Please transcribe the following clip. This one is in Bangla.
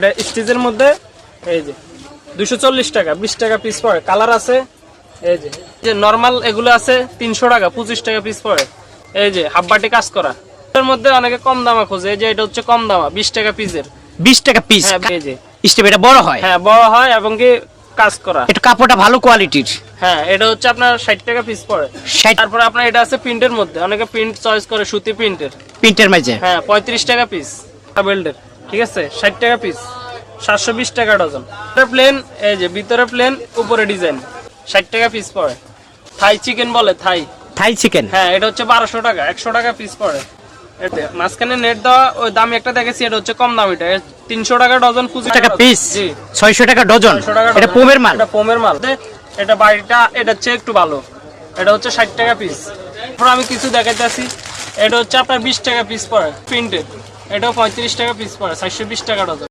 এটা স্টিচের মধ্যে এই যে দুশো চল্লিশ টাকা বিশ টাকা পিস পড়ে। কালার আছে এই যে যে নর্মাল এগুলো আছে তিনশো টাকা পঁচিশ টাকা পিস পড়ে। এই যে হাফ বাটি কাজ করা। এর মধ্যে অনেকে কম দামা খোঁজে এই যে এটা হচ্ছে কম দামা বিশ টাকা পিসের বিশ টাকা পিস হ্যাঁ এই যে। স্টেপ এটা বড় হয়? হ্যাঁ বড় হয় এবং কি কাজ করা। এটা কাপড়টা ভালো কোয়ালিটির হ্যাঁ এটা হচ্ছে আপনার ষাট টাকা পিস পড়ে। তারপরে আপনার এটা আছে প্রিন্টের মধ্যে। অনেকে প্রিন্ট চয়েস করে সুতি প্রিন্টের প্রিন্টের মাঝে? হ্যাঁ পঁয়ত্রিশ টাকা পিস বেল্টের ঠিক আছে? ষাট টাকা পিস সাতশো বিশ টাকা ডজন। প্লেন এই যে ভিতরে প্লেন উপরে ডিজাইন ষাট টাকা পিস পড়ে। থাই চিকেন বলে থাই থাই চিকেন হ্যাঁ এটা হচ্ছে বারোশো টাকা একশো টাকা পিস পড়ে। এতে মাঝখানে নেট দেওয়া ওই দামি একটা দেখেছি এটা হচ্ছে কম দামিটা। তিনশো টাকা ডজন পঁচিশ টাকা পিস জি। ছয়শো টাকা ডজন? 600 এটা পোমের মাল? এটা পোমের মাল। এটা বাড়িটা এটা হচ্ছে একটু ভালো। এটা হচ্ছে ষাট টাকা পিস তারপর আমি কিছু দেখাইতেছি। এটা হচ্ছে আপনার বিশ টাকা পিস পড়ে প্রিন্টেড এটাও পঁয়ত্রিশ টাকা পিস পড়ে চারশো বিশ টাকা